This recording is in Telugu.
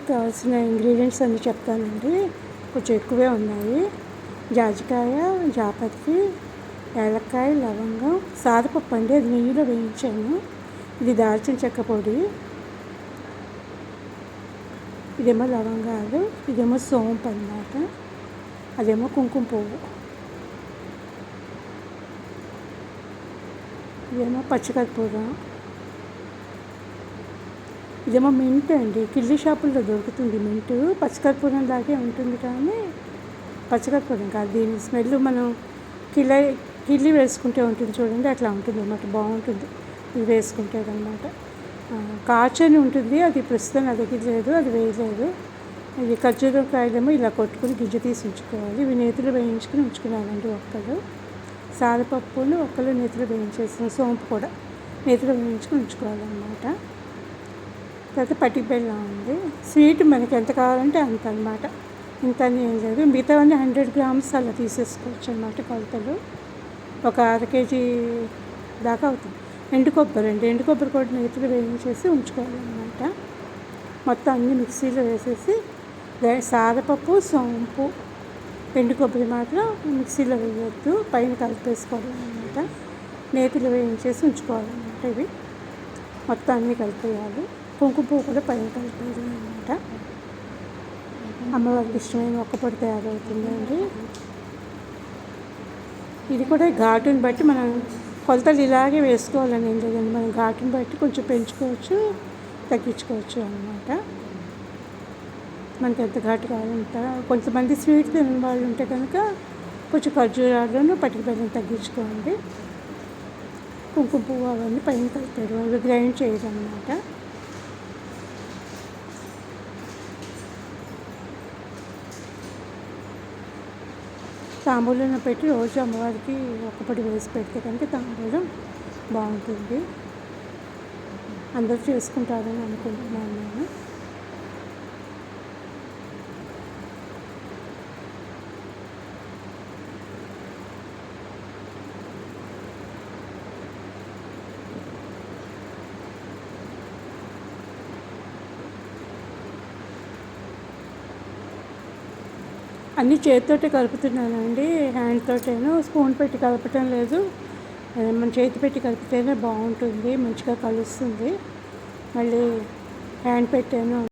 కావాల్సిన ఇంగ్రీడియంట్స్ అన్ని చెప్తానండి. కొంచెం ఎక్కువే ఉన్నాయి. జాజికాయ జాపత్రి ఏలక్కాయ లవంగం సాదపప్పు అండి. అది నెయ్యిలో వేయించాను. ఇది దాల్చిన చెక్క పొడి. ఇదేమో లవంగాలు. ఇదేమో సోంపు అన్నమాట. అదేమో కుంకుమ పువ్వు. ఇదేమో పచ్చికర్పూరం. ఇదేమో మింట్ అండి. కిల్లీ షాపుల్లో దొరుకుతుంది మింట్ పచ్చకర్పూరం లాగే ఉంటుంది కానీ పచ్చకర్పూరం కాదు. దీని స్మెల్ మనం కిల్ల కిల్లి వేసుకుంటే ఉంటుంది చూడండి. అట్లా ఉంటుంది అన్నమాట. బాగుంటుంది. ఇది వేసుకుంటే అనమాట కాచని ఉంటుంది. అది ప్రస్తుతం నా దగ్గర లేదు. అది వేయలేదు. ఇది ఖర్జూరం కాయలేమో ఇలా కొట్టుకుని గింజ తీసి ఉంచుకోవాలి. ఇవి నేతులు వేయించుకుని ఉంచుకున్నానండి ఒక్కలు సారపప్పును ఒక్కలు నేతులు వేయించేసిన సోంపు కూడా నేతులు వేయించుకుని ఉంచుకోవాలన్నమాట. తర్వాత పట్టి బెల్లం ఉంది. స్వీట్ మనకి ఎంత కావాలంటే అంత అనమాట ఇంత అని ఏం లేదు. మిగతావన్నీ హండ్రెడ్ గ్రామ్స్ అలా తీసేసుకోవచ్చు అనమాట కొలతలు. ఒక అర కేజీ దాకా అవుతుంది. ఎండు కొబ్బరి అండి. ఎండు కొబ్బరి కూడా నేతిలో వేయించేసి ఉంచుకోవాలన్నమాట మొత్తం అన్ని మిక్సీలో వేసేసి సారపప్పు సోంపు ఎండు కొబ్బరి మాత్రం మిక్సీలో వేయొద్దు. పైన కలిపేసుకోవాలన్నమాట నేతిలో వేయించేసి ఉంచుకోవాలన్నమాట ఇవి. మొత్తం అన్నీ కలిపేయాలి. కుంకుమ పువ్వు కూడా పైన కలిపేయాలి అనమాట అమ్మవారికి ఇష్టమైన మొక్క పొడి తయారవుతుందండి ఇది కూడా ఘాటుని బట్టి మనం కొలతలు ఇలాగే వేసుకోవాలని ఏం లేదండి. మనం ఘాటుని బట్టి కొంచెం పెంచుకోవచ్చు తగ్గించుకోవచ్చు అనమాట మనకి ఎంత ఘాటు కావాలంట. కొంతమంది స్వీట్ తినని వాళ్ళు ఉంటే కనుక కొంచెం ఖర్జూరాలను పట్టుకు తగ్గించుకోండి. కుంకుమ పువ్వు అవన్నీ పైన కలుపుతారు అవి గ్రైండ్ చేయడం అనమాట తాంబూలంలో పెట్టి రోజు అమ్మవారికి ఒక్కపడి వేసి పెడితే కనుక తాంబూలం బాగుంటుంది. అందరూ చేసుకుంటారని అనుకుంటున్నాను నేను. అన్నీ చేతితోటే కలుపుతున్నానండి. హ్యాండ్ తోటేను. స్పూన్ పెట్టి కలపటం లేదు. మన చేతి పెట్టి కలిపితేనే బాగుంటుంది. మంచిగా కలుస్తుంది. మళ్ళీ హ్యాండ్ పెట్టాను.